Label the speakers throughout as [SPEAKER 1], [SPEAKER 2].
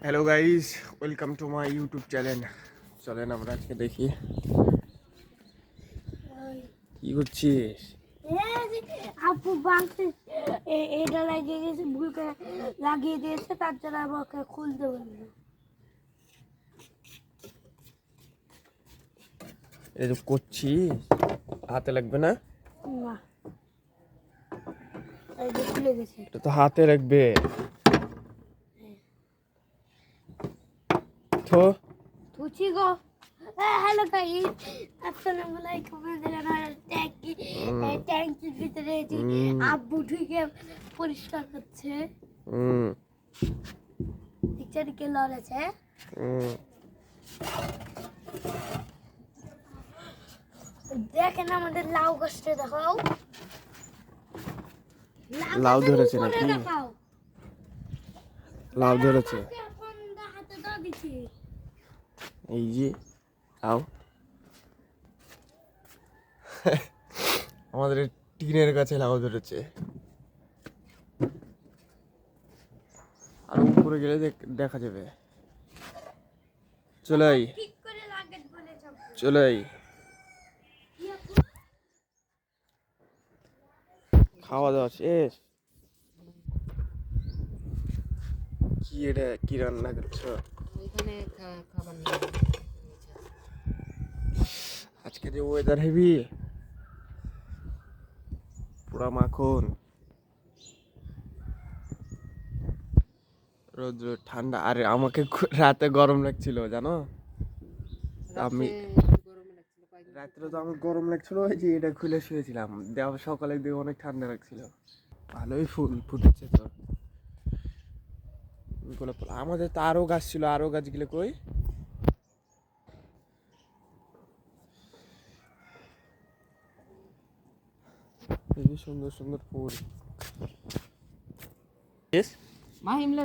[SPEAKER 1] Hello guys welcome to my YouTube channel চলেন আমরা আজকে দেখি। কি করছিস?
[SPEAKER 2] আপু এটা লাগিয়ে গেছে ভুল করে লাগিয়ে দিয়েছে তার জন্য আমাকে খুলতে বলল
[SPEAKER 1] যে করছি হাতে লাগবে না?
[SPEAKER 2] না।
[SPEAKER 1] এটা তো হাতে লাগবে। তো?
[SPEAKER 2] তুচি গো। হ্যালো গাইস আসসালামু আলাইকুম। আমরা ট্যাঙ্কি ট্যাঙ্কির ভিতরে যে। আব্বু ঢুকে পরিষ্কার করছে।
[SPEAKER 1] হুম
[SPEAKER 2] পিকচার কে লড়েছে।
[SPEAKER 1] হুম
[SPEAKER 2] দেখেন আমাদের লাউ গাছটা দেখাও।
[SPEAKER 1] লাউ ধরেছে নাকি? লাউ ধরেছে
[SPEAKER 2] এখন হাতে দাও দিচ্ছি
[SPEAKER 1] এই যে আও আমাদের টিনের কাছে লাউ ধরেছে। আর উপরে গেলে দেখ- যাবে। চলে আই চলে আই খাওয়া দাওয়া শেষ। কি এটা, কি রান্না করছ?
[SPEAKER 3] খাবার
[SPEAKER 1] আজকে যে ওয়েদার হেভি পুরা মাখন। রোদ্র ঠান্ডা। আরে আমাকে রাতে গরম লাগছিল জানো? আমি
[SPEAKER 3] রাত্রে
[SPEAKER 1] তো আমার গরম লাগছিল ওই যে এটা খুলে শুয়েছিলাম। দেওয়া সকালে দিয়ে অনেক ঠান্ডা লাগছিল। ভালোই ফুল ফুটেছে তো। গোলাপ ফুল আমাদের তো আরও গাছ ছিল আরও গাছগুলো কই? যে সুন্দর সুন্দর ফুল।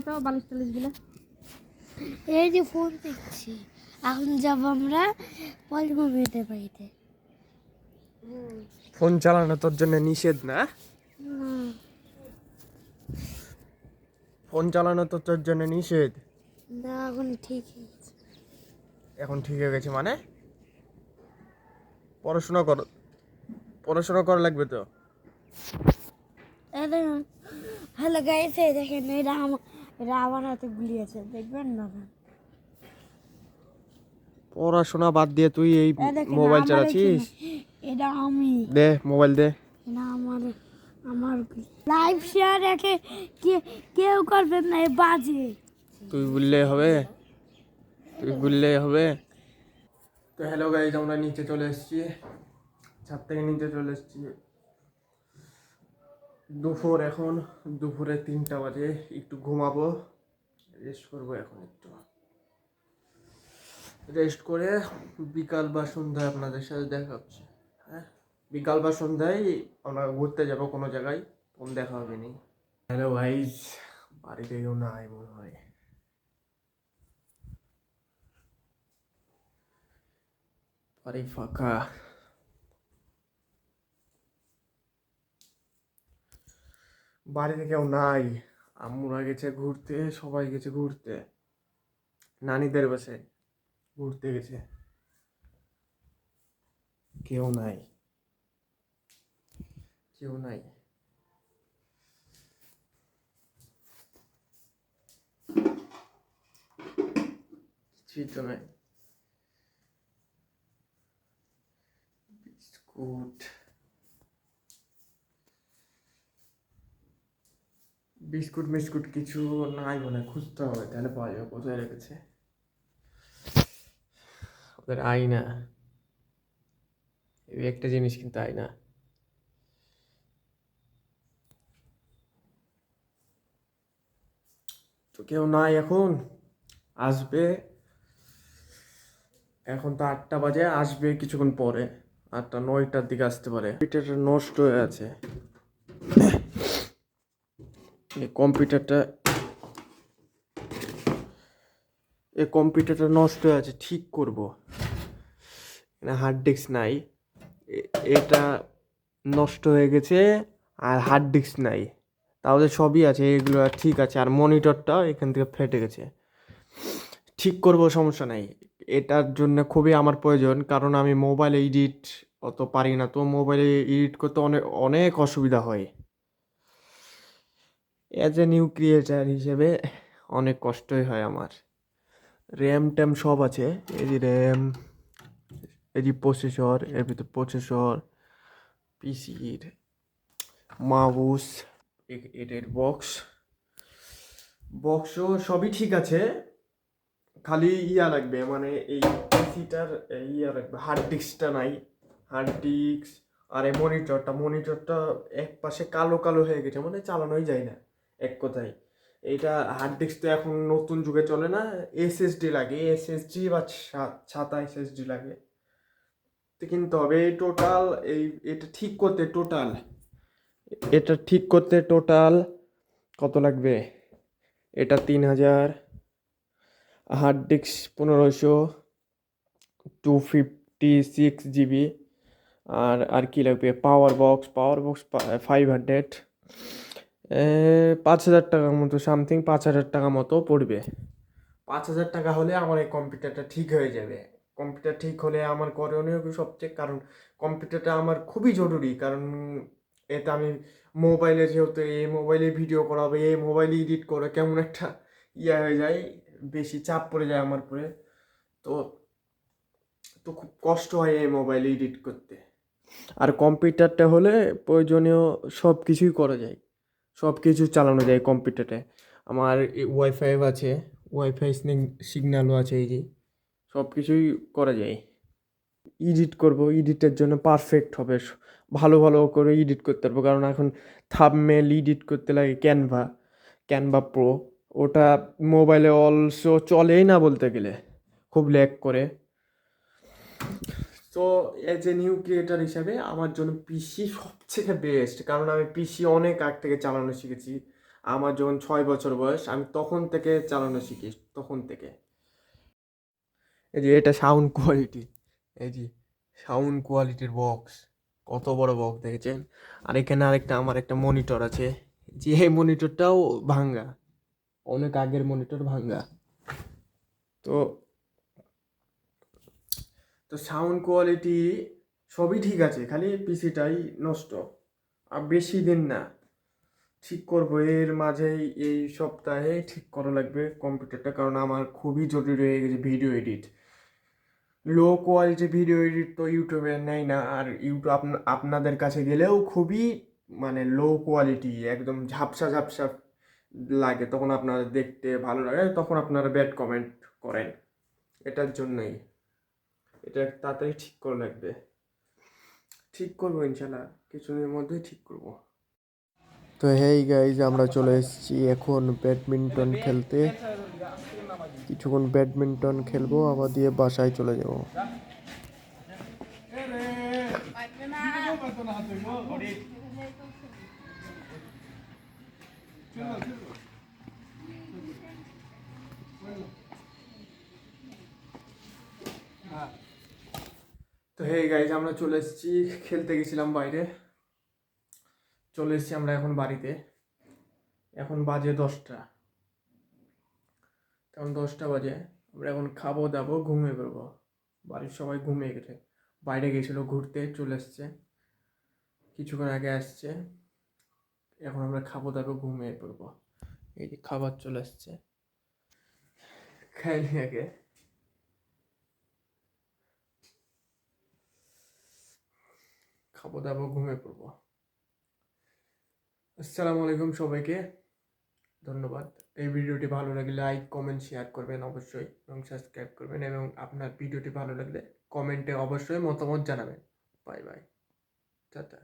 [SPEAKER 3] তো বালিশ টালিশগুলো
[SPEAKER 2] এই যে ফোন দেখছি এখন যাব আমরা বাড়িতে।
[SPEAKER 1] ফোন চালানো তোর জন্য নিষেধ না? ফোন চালানো তো তোর জন্য নিষেধ।
[SPEAKER 2] না এখন ঠিক
[SPEAKER 1] এখন ঠিক হয়ে গেছে মানে? পড়াশোনা কর পড়াশোনা করা লাগবে তো?
[SPEAKER 2] হ্যালো গাইস এই দেখেন এটা আমার এটা আমার হাতে গুলি আছে দেখবেন না?
[SPEAKER 1] পড়াশোনা বাদ দিয়ে তুই এই মোবাইল চালাচ্ছিস?
[SPEAKER 2] এটা আমি।
[SPEAKER 1] দে মোবাইল দে।
[SPEAKER 2] এটা আমার। আমার লাইভ শেয়ার রেখে কে, কেউ করবেন না বাজে।
[SPEAKER 1] তুই বললে হবে? তুই বললে হবে? তো হ্যালো গাইজ আমরা নিচে চলে এসেছি। ছাদ থেকে নিচে চলে এসেছি। দুপুর এখন, দুপুরে তিনটা বাজে। একটু ঘুমাবো রেস্ট করব এখন একটু। রেস্ট করে বিকাল বা সন্ধ্যায় আপনাদের সাথে দেখা হচ্ছে। হ্যাঁ? বিকাল বা সন্ধ্যায় আমরা ঘুরতে যাব কোনো জায়গায় তখন দেখা হবে নি। হ্যালো ভাইজ বাড়িতে কেউ নাই মনে হয়। বাড়ি ফাঁকা। বাড়িতে কেউ নাই। আম্মুরা গেছে ঘুরতে, সবাই গেছে ঘুরতে। নানিদের বাসে ঘুরতে গেছে। কেউ নাই। কেউ নাই। তো নাই। বিস্কুট। বিস্কুট, মিস্কুট কিছু নাই মনে খুঁজতে হবে, তাহলে পাওয়া যাবে, কোথায় রেখেছে? ওদের আয়না। এই একটা জিনিস কিন্তু আয়না। তো কেউ নাই এখন, আসবে। এখন তো আটটা বাজে, আসবে কিছুক্ষণ পরে। আটটা, নয়টার দিকে আসতে পারে। কম্পিউটারটা নষ্ট হয়ে আছে। এই কম্পিউটারটা এই কম্পিউটারটা নষ্ট হয়ে আছে, ঠিক করব। হার্ড ডিস্ক নাই। এটা নষ্ট হয়ে গেছে, আর হার্ড ডিস্ক নাই। তাহলে সবই আছে, এগুলো ঠিক আছে। আর মনিটরটা এখান থেকে ফেটে গেছে। ঠিক করব সমস্যা নাই। এটার জন্য খুবই আমার প্রয়োজন, কারণ আমি মোবাইলে এডিট অত পারি না। তো মোবাইলে এডিট করতে অনেক অনেক অসুবিধা হয়। অ্যাজ এ নিউ ক্রিয়েটার হিসেবে অনেক কষ্টই হয় আমার। র্যাম ট্যাম সব আছে। এই যে র্যাম এই যে প্রসেসর এর ভিতরে প্রসেসর পিসির মাউস এটার বক্স বক্সও সবই ঠিক আছে। খালি ইয়া লাগবে মানে এই পিসিটার ইয়া লাগবে হার্ড ডিস্কটা নাই। হার্ড ডিস্ক আর এই মনিটরটা মনিটরটা এক পাশে কালো কালো হয়ে গেছে মানে চালানোই যায় না এক কথায়। এইটা হার্ড ডিস্ক তো এখন নতুন যুগে চলে না এসএসডি লাগে এসএসডি বা ছাতা এসএসডি লাগে। কিনতে হবে টোটাল এই, এটা ঠিক করতে টোটাল এটা ঠিক করতে টোটাল কত লাগবে? এটা তিন হাজার হার্ড ডিস্ক পনেরোশো টু ফিফটি সিক্স জিবি আর আর কি লাগবে? Power box power box five hundred পাঁচ হাজার টাকার মতো সামথিং পাঁচ হাজার টাকা মতো পড়বে। পাঁচ হাজার টাকা হলে আমার এই কম্পিউটারটা ঠিক হয়ে যাবে। কম্পিউটার ঠিক হলে আমার করণীয় সবচেয়ে? কারণ কম্পিউটারটা আমার খুবই জরুরি। কারণ এটা আমি মোবাইলে যেহেতু এই মোবাইলে ভিডিও করা হবে এই মোবাইলে এডিট করে কেমন একটা ইয়ে হয়ে যায়, বেশি চাপ পড়ে যায় আমার উপরে। তো তো খুব কষ্ট হয় এই মোবাইলে এডিট করতে। আর কম্পিউটারটা হলে প্রয়োজনীয় সব কিছুই করা যায়। সব কিছু চালানো যায় কম্পিউটারে। আমার ওয়াইফাই আছে ওয়াইফাই সিগন্যালও আছে এই যে সব কিছুই করা যায়। এডিট করব এডিটের জন্য পারফেক্ট হবে। ভালো ভালো করে এডিট করতে পারব, কারণ এখন থাবমেল এডিট করতে লাগে ক্যানভা ক্যানভা প্রো ওটা মোবাইলে অলসো চলেই না বলতে গেলে, খুব ল্যাগ করে। তো এজ এ নিউ ক্রিয়েটার হিসাবে আমার জন্য পিসি সবথেকে বেস্ট কারণ আমি পিসি অনেক আগ থেকে চালানো শিখেছি। আমার যখন ছয় বছর বয়স, আমি তখন থেকে চালানো শিখি, তখন থেকে। এই যে এটা সাউন্ড কোয়ালিটি এই যে সাউন্ড কোয়ালিটির বক্স কত বড় বক্স দেখেছেন? আর এখানে আরেকটা, আমার একটা মনিটর আছে। যে এই মনিটরটাও ভাঙ্গা, অনেক আগের মনিটর ভাঙ্গা। তো তো সাউন্ড কোয়ালিটি সবই ঠিক আছে, খালি পিসিটাই নষ্ট। আর বেশি দিন না, ঠিক করব। এর মাঝেই এই সপ্তাহে ঠিক করা লাগবে কম্পিউটারটা কারণ আমার খুবই জরুরি হয়ে গেছে video edit low quality video edit তো ইউটিউবে নেয় না, আর ইউটিউব আপনাদের কাছে গেলেও খুবই মানে লো কোয়ালিটি একদম ঝাপসা ঝাপসা লাগে, তখন আপনাদের দেখতে ভালো লাগে, তখন আপনারা ব্যাড কমেন্ট করেন। এটার জন্যই। এটা তাড়াতাড়ি ঠিক করে লাগবে ঠিক করব ইনশাল্লাহ, কিছুদিনের মধ্যেই ঠিক করব। তো হেই গাইজ আমরা চলে এসেছি এখন ব্যাডমিন্টন খেলতে। কিছুক্ষণ ব্যাডমিন্টন খেলব, আবার দিয়ে বাসায় চলে যাব। তো হে গাইজ আমরা চলে এসেছি। খেলতে গেছিলাম বাইরে। চলে এসেছি আমরা এখন বাড়িতে। এখন বাজে দশটা। এখন দশটা বাজে, আমরা এখন খাব, দাবো, ঘুমিয়ে পড়ব। বাড়ির সবাই ঘুমিয়ে গেছে। বাইরে গেছিল, ঘুরতে চলে এসছে কিছুক্ষণ আগে আসছে। এখন আমরা খাব, দাবো, ঘুমিয়ে পড়ব। এই যে খাবার চলে আসছে। খাইনি আগে। খাব, দাবো, ঘুমিয়ে পড়ব। আসসালামু আলাইকুম সবাইকে। ধন্যবাদ। এই ভিডিওটি ভালো লাগলে লাইক, কমেন্ট, শেয়ার করবেন অবশ্যই এবং সাবস্ক্রাইব করবেন এবং আপনার ভিডিওটি ভালো লাগলে কমেন্টে অবশ্যই মতামত জানাবেন। Bye bye. টাটা।